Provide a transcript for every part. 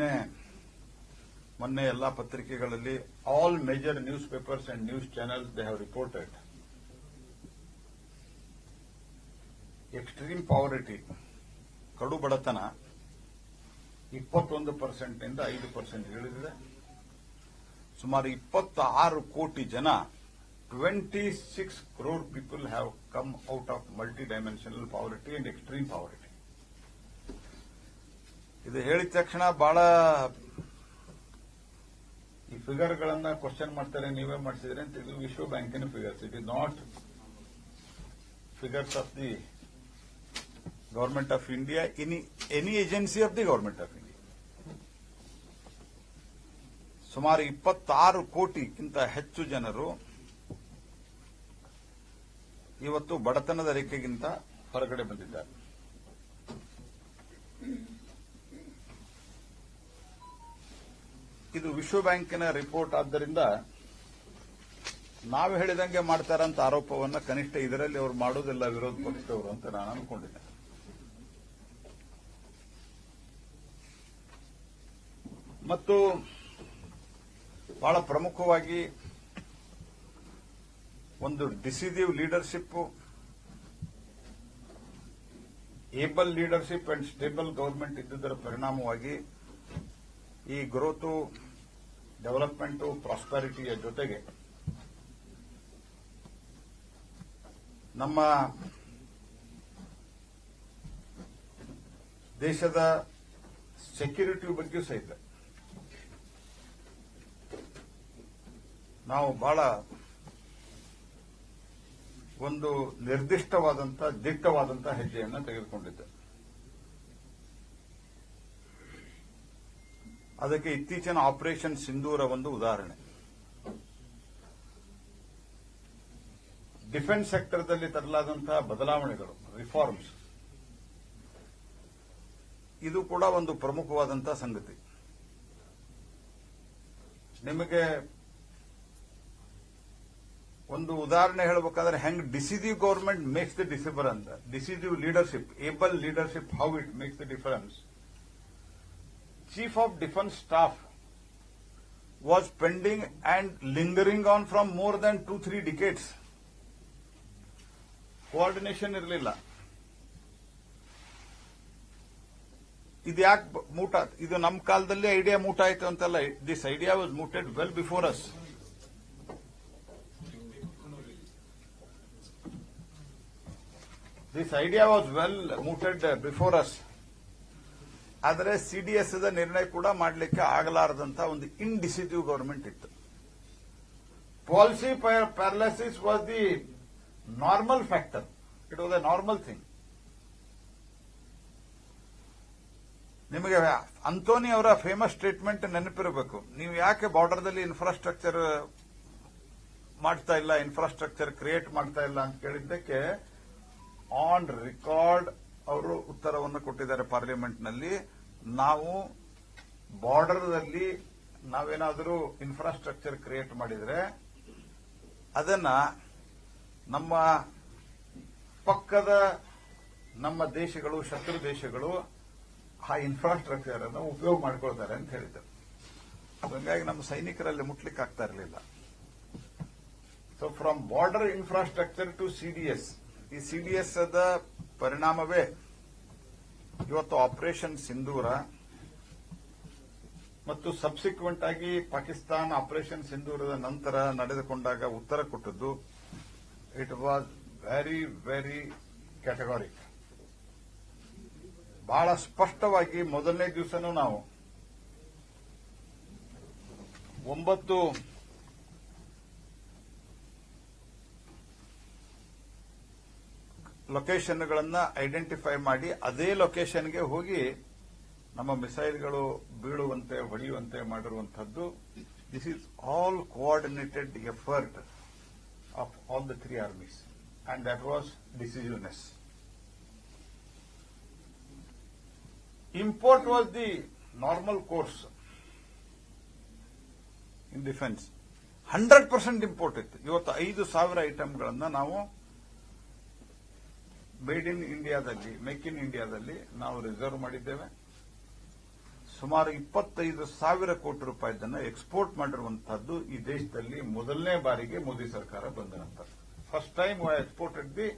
ನಿನ್ನೆ ಮೊನ್ನೆ ಎಲ್ಲ ಪತ್ರಿಕೆಗಳಲ್ಲಿ all major news papers and news channels they have reported extreme poverty ಕಡು ಬಡತನ ಇಪ್ಪತ್ತೊಂದು ಪರ್ಸೆಂಟ್ನಿಂದ ಐದು ಪರ್ಸೆಂಟ್ ಇಳಿದಿದೆ. ಸುಮಾರು ಇಪ್ಪತ್ತಾರು ಕೋಟಿ ಜನ twenty six crore people have come out of multi dimensional poverty and extreme poverty ಇದು ಹೇಳಿದ ತಕ್ಷಣ ಬಹಳ ಈ ಫಿಗರ್ ಗಳನ್ನ ಕ್ವಶನ್ ಮಾಡ್ತಾರೆ, ನೀವೇ ಮಾಡಿಸಿದ್ರೆ ಅಂತ ಇದು ವಿಶ್ವ ಬ್ಯಾಂಕಿನ figures it is not figures of the government of India any any agency of the government of India ಸುಮಾರು ಇಪ್ಪತ್ತಾರು ಕೋಟಿಗಿಂತ ಹೆಚ್ಚು ಜನರು ಇವತ್ತು ಬಡತನದ ರೇಖೆಗಿಂತ ಹೊರಗಡೆ ಬಂದಿದ್ದಾರೆ. ಇದು ವಿಶ್ವ ಬ್ಯಾಂಕಿನ ರಿಪೋರ್ಟ್. ಆದ್ದರಿಂದ ನಾವು ಹೇಳಿದಂಗೆ ಮಾಡ್ತಾರಂತ ಆರೋಪವನ್ನ ಕನಿಷ್ಠ ಇದರಲ್ಲಿ ಅವರು ಮಾಡೋದಿಲ್ಲ ವಿರೋಧ ಪಕ್ಷದವರು ಅಂತ ನಾನು ಅನ್ಕೊಂಡಿದ್ದೆ. ಮತ್ತು ಬಹಳ ಪ್ರಮುಖವಾಗಿ ಒಂದು decisive leadership, able leadership and stable government ಇದ್ದುದರ ಪರಿಣಾಮವಾಗಿ ಈ ಗ್ರೋತು ಡೆವಲಪ್ಮೆಂಟ್ ಪ್ರಾಸ್ಪರಿಟಿಯ ಜೊತೆಗೆ ನಮ್ಮ ದೇಶದ ಸೆಕ್ಯೂರಿಟಿ ಬಗ್ಗೆ ಸಹಿತ ನಾವು ಬಹಳ ಒಂದು ನಿರ್ದಿಷ್ಟವಾದಂತಹ ದಿಟ್ಟವಾದಂತಹ ಹೆಜ್ಜೆಯನ್ನು ತೆಗೆದುಕೊಂಡಿದ್ದೆ ಅದಕ್ಕೆ ಇತ್ತೀಚಿನ ಆಪರೇಷನ್ ಸಿಂಧೂರ ಒಂದು ಉದಾಹರಣೆ. ಡಿಫೆನ್ಸ್ ಸೆಕ್ಟರ್ದಲ್ಲಿ ತರಲಾದಂತಹ ಬದಲಾವಣೆಗಳು, ರಿಫಾರ್ಮ್ಸ್, ಇದು ಕೂಡ ಒಂದು ಪ್ರಮುಖವಾದಂತಹ ಸಂಗತಿ. ನಿಮಗೆ ಒಂದು ಉದಾಹರಣೆ ಹೇಳಬೇಕಾದ್ರೆ, ಹೆಂಗ್ decisive government makes the difference decisive leadership, able leadership, how it makes the difference. Chief of Defence Staff was pending and lingering on from more than two, three decades. Coordination ಇರಲಿಲ್ಲ. ಇದು ಯಾಕೆ ಮೂಟ? ಇದು ನಮ್ಮ ಕಾಲದಲ್ಲಿ ಐಡಿಯಾ ಮೂಟ ಆಯಿತು ಅಂತಲ್ಲ this idea was mooted well before us this idea was well mooted before us ಆದರೆ CDS ನಿರ್ಣಯ ಕೂಡ ಮಾಡಲಿಕ್ಕೆ ಆಗಲಾರದಂತ ಒಂದು ಇನ್ಡಿಸಿಟಿವ್ ಗವರ್ಮೆಂಟ್ ಇತ್ತು. Policy paralysis was the normal factor it was a normal thing ನಿಮಗೆ ಅಂತೋನಿ ಅವರ ಫೇಮಸ್ ಸ್ಟೇಟ್ಮೆಂಟ್ ನೆನಪಿರಬೇಕು. ನೀವು ಯಾಕೆ ಬಾರ್ಡರ್ದಲ್ಲಿ ಇನ್ಫ್ರಾಸ್ಟ್ರಕ್ಚರ್ ಮಾಡ್ತಾ ಇಲ್ಲ ಇನ್ಫ್ರಾಸ್ಟ್ರಕ್ಚರ್ ಕ್ರಿಯೇಟ್ ಮಾಡ್ತಾ ಇಲ್ಲ ಅಂತ ಕೇಳಿದ್ದಕ್ಕೆ ಆನ್ ರೆಕಾರ್ಡ್ ಉತ್ತರವನ್ನು ಕೊಟ್ಟಿದ್ದಾರೆ ಪಾರ್ಲಿಮೆಂಟ್ನಲ್ಲಿ. ನಾವು ಬಾರ್ಡರ್ದಲ್ಲಿ ನಾವೇನಾದರೂ ಇನ್ಫ್ರಾಸ್ಟ್ರಕ್ಚರ್ ಕ್ರಿಯೇಟ್ ಮಾಡಿದ್ರೆ, ಅದನ್ನ ನಮ್ಮ ಪಕ್ಕದ ನಮ್ಮ ದೇಶಗಳು, ಶತ್ರು ದೇಶಗಳು ಆ ಇನ್ಫ್ರಾಸ್ಟ್ರಕ್ಚರ್ ಅನ್ನು ಉಪಯೋಗ ಮಾಡ್ಕೊಳ್ತಾರೆ ಅಂತ ಹೇಳಿದರು. ಹಾಗಾಗಿ ನಮ್ಮ ಸೈನಿಕರಲ್ಲಿ ಮುಟ್ಲಿಕ್ಕೆ ಆಗ್ತಾ ಇರಲಿಲ್ಲ. So from border infrastructure to CDS ಈ ಸಿಡಿಎಸ್ ದ ಪರಿಣಾಮವೇ ಇವತ್ತು ಆಪರೇಷನ್ ಸಿಂಧೂರ ಮತ್ತು ಸಬ್ಸಿಕ್ವೆಂಟ್ ಆಗಿ ಪಾಕಿಸ್ತಾನ ಆಪರೇಷನ್ ಸಿಂಧೂರದ ನಂತರ ನಡೆದುಕೊಂಡಾಗ ಉತ್ತರ ಕೊಟ್ಟದ್ದು it was very very categoric ಬಹಳ ಸ್ಪಷ್ಟವಾಗಿ ಮೊದಲನೇ ದಿವಸನೂ ನಾವು ಒಂಬತ್ತು ಲೊಕೇಶನ್ಗಳನ್ನ ಐಡೆಂಟಿಫೈ ಮಾಡಿ ಅದೇ ಲೊಕೇಶನ್ಗೆ ಹೋಗಿ ನಮ್ಮ ಮಿಸೈಲ್ಗಳು ಬೀಳುವಂತೆ, ಹೊಡೆಯುವಂತೆ ಮಾಡಿರುವಂತಹದ್ದು this is all coordinated effort of all the three armies and that was decisiveness import was the normal course in defence hundred percent import ಇತ್ತು. ಇವತ್ತು ಐದು ಸಾವಿರ ಐಟಮ್ಗಳನ್ನು ನಾವು ಮೇಡ್ ಇನ್ ಇಂಡಿಯಾದಲ್ಲಿ, ಮೇಕ್ ಇನ್ ಇಂಡಿಯಾದಲ್ಲಿ ನಾವು ರಿಸರ್ವ್ ಮಾಡಿದ್ದೇವೆ. ಸುಮಾರು ಇಪ್ಪತ್ತೈದು ಸಾವಿರ ಕೋಟಿ ರೂಪಾಯಿದನ್ನ ಎಕ್ಸ್ಪೋರ್ಟ್ ಮಾಡಿರುವಂತಹದ್ದು ಈ ದೇಶದಲ್ಲಿ ಮೊದಲನೇ ಬಾರಿಗೆ ಮೋದಿ ಸರ್ಕಾರ ಬಂದ ನಂತರ. First time exported the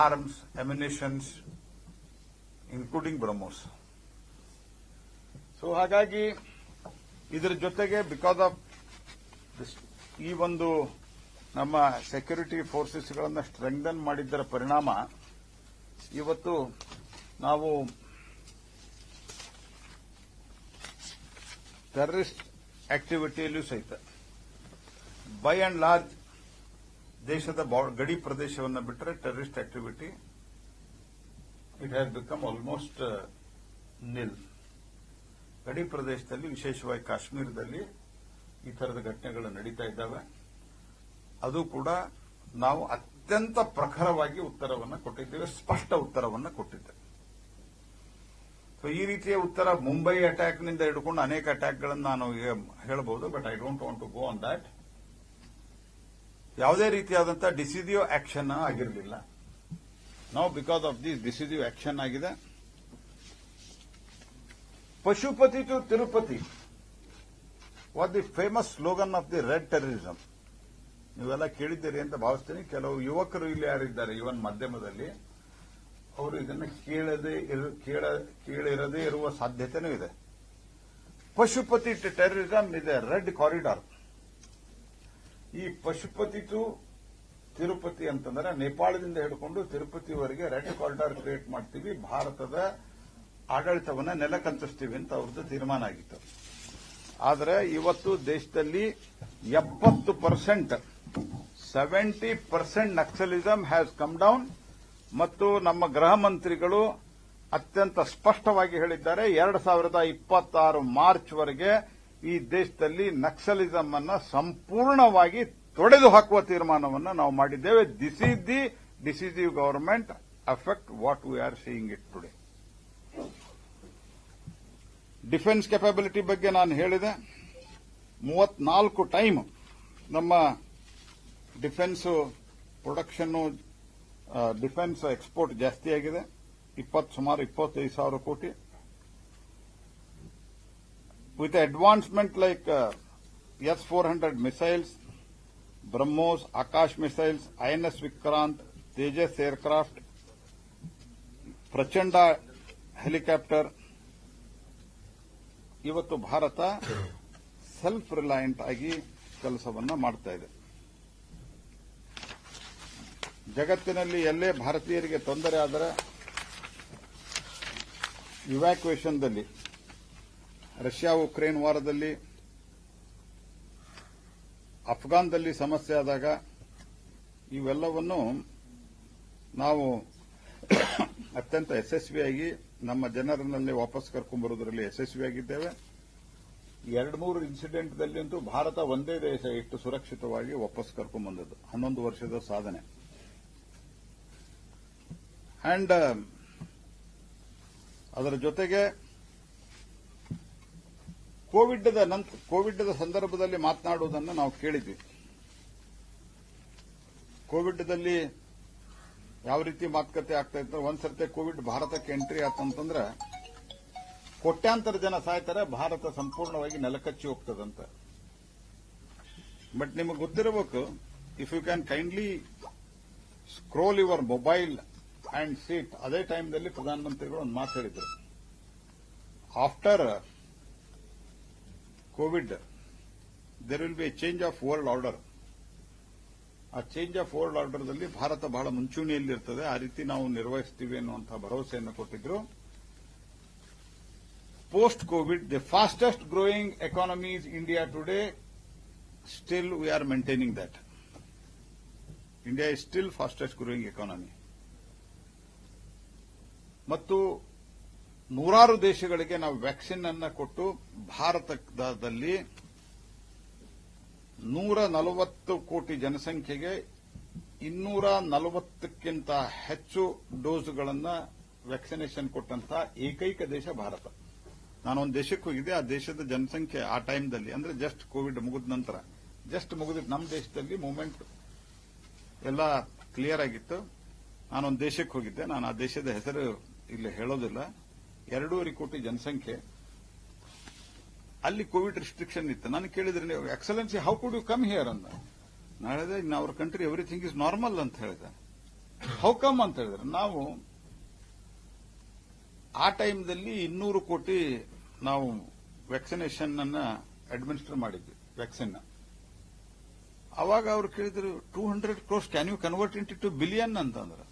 arms ammunitions including BrahMos so ಹಾಗಾಗಿ ಇದರ ಜೊತೆಗೆ ಬಿಕಾಸ್ ಆಫ್ ಈ ಒಂದು ನಮ್ಮ ಸೆಕ್ಯೂರಿಟಿ ಫೋರ್ಸಸ್ಗಳನ್ನು ಸ್ಟ್ರೆಂಗ್ದನ್ ಮಾಡಿದ್ದರ ಪರಿಣಾಮ ಇವತ್ತು ನಾವು ಟೆರರಿಸ್ಟ್ ಆಕ್ಟಿವಿಟಿಯಲ್ಲೂ ಸಹಿತ ಬೈ ಅಂಡ್ ಲಾರ್ಜ್ ದೇಶದ ಗಡಿ ಪ್ರದೇಶವನ್ನು ಬಿಟ್ಟರೆ terrorist activity it has become almost nil ಗಡಿ ಪ್ರದೇಶದಲ್ಲಿ, ವಿಶೇಷವಾಗಿ ಕಾಶ್ಮೀರದಲ್ಲಿ ಈ ಥರದ ಘಟನೆಗಳು ನಡೀತಾ ಇದ್ದಾವೆ. ಅದು ಕೂಡ ನಾವು ಅತ್ಯಂತ ಪ್ರಖರವಾಗಿ ಉತ್ತರವನ್ನು ಕೊಟ್ಟಿದ್ದೇವೆ, ಸ್ಪಷ್ಟ ಉತ್ತರವನ್ನು ಕೊಟ್ಟಿದ್ದೇವೆ. ಸೊ ಈ ರೀತಿಯ ಉತ್ತರ ಮುಂಬೈ ಅಟ್ಯಾಕ್ನಿಂದ ಹಿಡ್ಕೊಂಡು ಅನೇಕ ಅಟ್ಯಾಕ್ಗಳನ್ನು ನಾನು ಹೇಳಬಹುದು but I don't want to go on that ಯಾವುದೇ ರೀತಿಯಾದಂತಹ ಡಿಸಿಸಿವ್ ಆಕ್ಷನ್ ಆಗಿರಲಿಲ್ಲ. ನಾವು because of this decisive action ಆಗಿದೆ. Pashupati to Tirupati. What the famous slogan of the red terrorism ನೀವೆಲ್ಲ ಕೇಳಿದ್ದೀರಿ ಅಂತ ಭಾವಿಸ್ತೀನಿ. ಕೆಲವು ಯುವಕರು ಇಲ್ಲಿ ಯಾರಿದ್ದಾರೆ ಇವನ್ ಮಾಧ್ಯಮದಲ್ಲಿ. ಅವರು ಇದನ್ನು ಕೇಳ- ಕೇಳಿರದೇ ಇರುವ ಸಾಧ್ಯತೆನೂ ಇದೆ. ಪಶುಪತಿ ಟೆರರಿಸಂ ಇದೆ, ರೆಡ್ ಕಾರಿಡಾರ್ ಈ ಪಶುಪತಿ ಟು ತಿರುಪತಿ ಅಂತಂದ್ರೆ ನೇಪಾಳದಿಂದ ಹಿಡ್ಕೊಂಡು ತಿರುಪತಿವರೆಗೆ ರೆಡ್ ಕಾರಿಡಾರ್ ಕ್ರಿಯೇಟ್ ಮಾಡ್ತೀವಿ. ಭಾರತದ ಆಡಳಿತವನ್ನ ನೆಲಕಂತಿಸ್ತೀವಿ ಅಂತ ಅವ್ರದ್ದು ತೀರ್ಮಾನ ಆಗಿತ್ತು. ಆದರೆ ಇವತ್ತು ದೇಶದಲ್ಲಿ ಎಪ್ಪತ್ತು percent seventy percent naxalism has come down ಮತ್ತು ನಮ್ಮ ಗೃಹ ಮಂತ್ರಿಗಳು ಅತ್ಯಂತ ಸ್ಪಷ್ಟವಾಗಿ ಹೇಳಿದ್ದಾರೆ, ಎರಡು ಸಾವಿರದ ಇಪ್ಪತ್ತಾರು ಮಾರ್ಚ್ ವರೆಗೆ ಈ ದೇಶದಲ್ಲಿ ನಕ್ಸಲಿಸಂ ಅನ್ನು ಸಂಪೂರ್ಣವಾಗಿ ತೊಡೆದು ಹಾಕುವ ತೀರ್ಮಾನವನ್ನು ನಾವು ಮಾಡಿದ್ದೇವೆ. This is the decisive government effect what we are seeing it today defence capability ಬಗ್ಗೆ ನಾನು ಹೇಳಿದೆ. ಮೂವತ್ನಾಲ್ಕು ಟೈಮ್ ನಮ್ಮ ಡಿಫೆನ್ಸ್ ಪ್ರೊಡಕ್ಷನ್ ಡಿಫೆನ್ಸ್ ಎಕ್ಸ್ಪೋರ್ಟ್ ಜಾಸ್ತಿ ಆಗಿದೆ. ಇಪ್ಪತ್ತು, ಸುಮಾರು ಇಪ್ಪತ್ತೈದು ಸಾವಿರ ಕೋಟಿ. With advancement like S four hundred missiles, BrahMos, Akash missiles INS Vikrant, Tejas aircraft, Prachand helicopter. ಇವತ್ತು ಭಾರತ ಸೆಲ್ಫ್ ರಿಲಯಂಟ್ ಆಗಿ ಕೆಲಸವನ್ನು ಮಾಡ್ತಾ ಜಗತ್ತಿನಲ್ಲಿ ಎಲ್ಲೇ ಭಾರತೀಯರಿಗೆ ತೊಂದರೆ ಆದರೆ ಇವ್ಯಾಕ್ಯುವೇಷನ್ದಲ್ಲಿ ರಷ್ಯಾ ಉಕ್ರೇನ್ ವಾರದಲ್ಲಿ, ಅಫ್ಘಾನ್ದಲ್ಲಿ ಸಮಸ್ಯೆ ಆದಾಗ ಇವೆಲ್ಲವನ್ನು ನಾವು ಅತ್ಯಂತ ಯಶಸ್ವಿಯಾಗಿ ನಮ್ಮ ಜನರನ್ನಲ್ಲಿ ವಾಪಸ್ ಕರ್ಕೊಂಡ್ಬರೋದ್ರಲ್ಲಿ ಯಶಸ್ವಿಯಾಗಿದ್ದೇವೆ. ಎರಡು ಮೂರು ಇನ್ಸಿಡೆಂಟ್ದಲ್ಲಿ ಅಂತೂ ಭಾರತ ಒಂದೇ ದೇಶ ಇಟ್ಟು ಸುರಕ್ಷಿತವಾಗಿ ವಾಪಸ್ ಕರ್ಕೊಂಡ್ಬಂದದ್ದು ಹನ್ನೊಂದು ವರ್ಷದ ಸಾಧನೆ. ಅಂಡ್ ಅದರ ಜೊತೆಗೆ ಕೋವಿಡ್ ನಂತರ ಕೋವಿಡ್ ಸಂದರ್ಭದಲ್ಲಿ ಮಾತನಾಡುವುದನ್ನು ನಾವು ಕೇಳಿದ್ವಿ. ಕೋವಿಡ್ದಲ್ಲಿ ಯಾವ ರೀತಿ ಮಾತುಕತೆ ಆಗ್ತಾ ಇತ್ತು ಒಂದ್ಸರ್ತಿ ಕೋವಿಡ್ ಭಾರತಕ್ಕೆ ಎಂಟ್ರಿ ಆತಂತಂದ್ರೆ ಕೋಟ್ಯಾಂತರ ಜನ ಸಾಯ್ತಾರೆ, ಭಾರತ ಸಂಪೂರ್ಣವಾಗಿ ನೆಲಕಚ್ಚಿ ಹೋಗ್ತದಂತ. ಬಟ್ ನಿಮಗೆ ಗೊತ್ತಿರಬೇಕು if you can kindly scroll your mobile and seat ಅದೇ ಟೈಮ್ನಲ್ಲಿ ಪ್ರಧಾನಮಂತ್ರಿಗಳು ಒಂದು ಮಾತು ಹೇಳಿದರು after Covid there will be a change of world order ಆ ಚೇಂಜ್ ಆಫ್ ವರ್ಲ್ಡ್ ಆರ್ಡರ್ದಲ್ಲಿ ಭಾರತ ಬಹಳ ಮುಂಚೂಣಿಯಲ್ಲಿರ್ತದೆ ಆ ರೀತಿ ನಾವು ನಿರ್ವಹಿಸ್ತೀವಿ ಅನ್ನುವಂತಹ ಭರವಸೆಯನ್ನು ಕೊಟ್ಟಿದ್ರು post Covid the fastest growing economy is India today. Still, we are maintaining that. India is still fastest growing economy. ಮತ್ತು ನೂರಾರು ದೇಶಗಳಿಗೆ ನಾವು ವ್ಯಾಕ್ಸಿನ್ ಅನ್ನು ಕೊಟ್ಟು ಭಾರತದಲ್ಲಿ ನೂರ ನಲವತ್ತು ಕೋಟಿ ಜನಸಂಖ್ಯೆಗೆ ಇನ್ನೂರ ನಲವತ್ತಕ್ಕಿಂತ ಹೆಚ್ಚು ಡೋಸ್ಗಳನ್ನ ವ್ಯಾಕ್ಸಿನೇಷನ್ ಕೊಟ್ಟಂತಹ ಏಕೈಕ ದೇಶ ಭಾರತ. ನಾನೊಂದು ದೇಶಕ್ಕೆ ಹೋಗಿದ್ದೆ, ಆ ದೇಶದ ಜನಸಂಖ್ಯೆ ಆ ಟೈಮ್ದಲ್ಲಿ, ಅಂದ್ರೆ ಜಸ್ಟ್ ಕೋವಿಡ್ ಮುಗಿದ ನಂತರ ಜಸ್ಟ್ ಮುಗಿದ ನಮ್ಮ ದೇಶದಲ್ಲಿ ಮೂವ್ಮೆಂಟ್ ಎಲ್ಲ ಕ್ಲಿಯರ್ ಆಗಿತ್ತು. ನಾನೊಂದು ದೇಶಕ್ಕೆ ಹೋಗಿದ್ದೆ, ನಾನು ಆ ದೇಶದ ಹೆಸರು ಇಲ್ಲಿ ಹೇಳೋದಿಲ್ಲ. ಎರಡೂವರೆ ಕೋಟಿ ಜನಸಂಖ್ಯೆ. ಅಲ್ಲಿ ಕೋವಿಡ್ ರಿಸ್ಟ್ರಿಕ್ಷನ್ ಇತ್ತು. ನಾನು ಕೇಳಿದ್ರೆ ನೀವು excellency how could you come here ಅಂದ ಹೇಳಿದೆ in our country everything is normal ಅಂತ ಹೇಳಿದ. ಹೌ ಕಮ್ ಅಂತ ಹೇಳಿದ್ರೆ, ನಾವು ಆ ಟೈಮ್ದಲ್ಲಿ ಇನ್ನೂರು ಕೋಟಿ ನಾವು ವ್ಯಾಕ್ಸಿನೇಷನ್ ಅನ್ನ ಅಡ್ಮಿನಿಸ್ಟರ್ ಮಾಡಿದ್ವಿ ವ್ಯಾಕ್ಸಿನ್ ಅವಾಗ ಅವ್ರು ಕೇಳಿದ್ರು two hundred crores can you convert into two billion ಅಂತಂದ್ರು.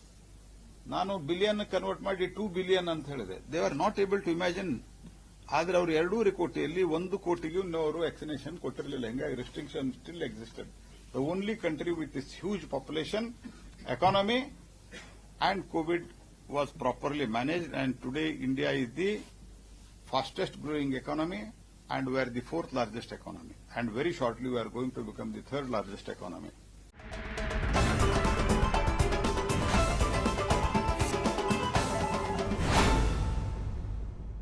ನಾನು ಬಿಲಿಯನ್ ಕನ್ವರ್ಟ್ ಮಾಡಿ ಟೂ ಬಿಲಿಯನ್ ಅಂತ ಹೇಳಿದೆ. They are not able to imagine ಆದರೆ ಅವರು ಎರಡೂವರೆ ಕೋಟಿಯಲ್ಲಿ ಒಂದು ಕೋಟಿಗೂ ಇನ್ನೂ ವ್ಯಾಕ್ಸಿನೇಷನ್ ಕೊಟ್ಟಿರಲಿಲ್ಲ. ಹಿಂಗಾಗಿ restriction still existed the only country with this huge population economy and Covid was properly managed and today India is the fastest growing economy and we are the fourth largest economy and very shortly we are going to become the third largest economy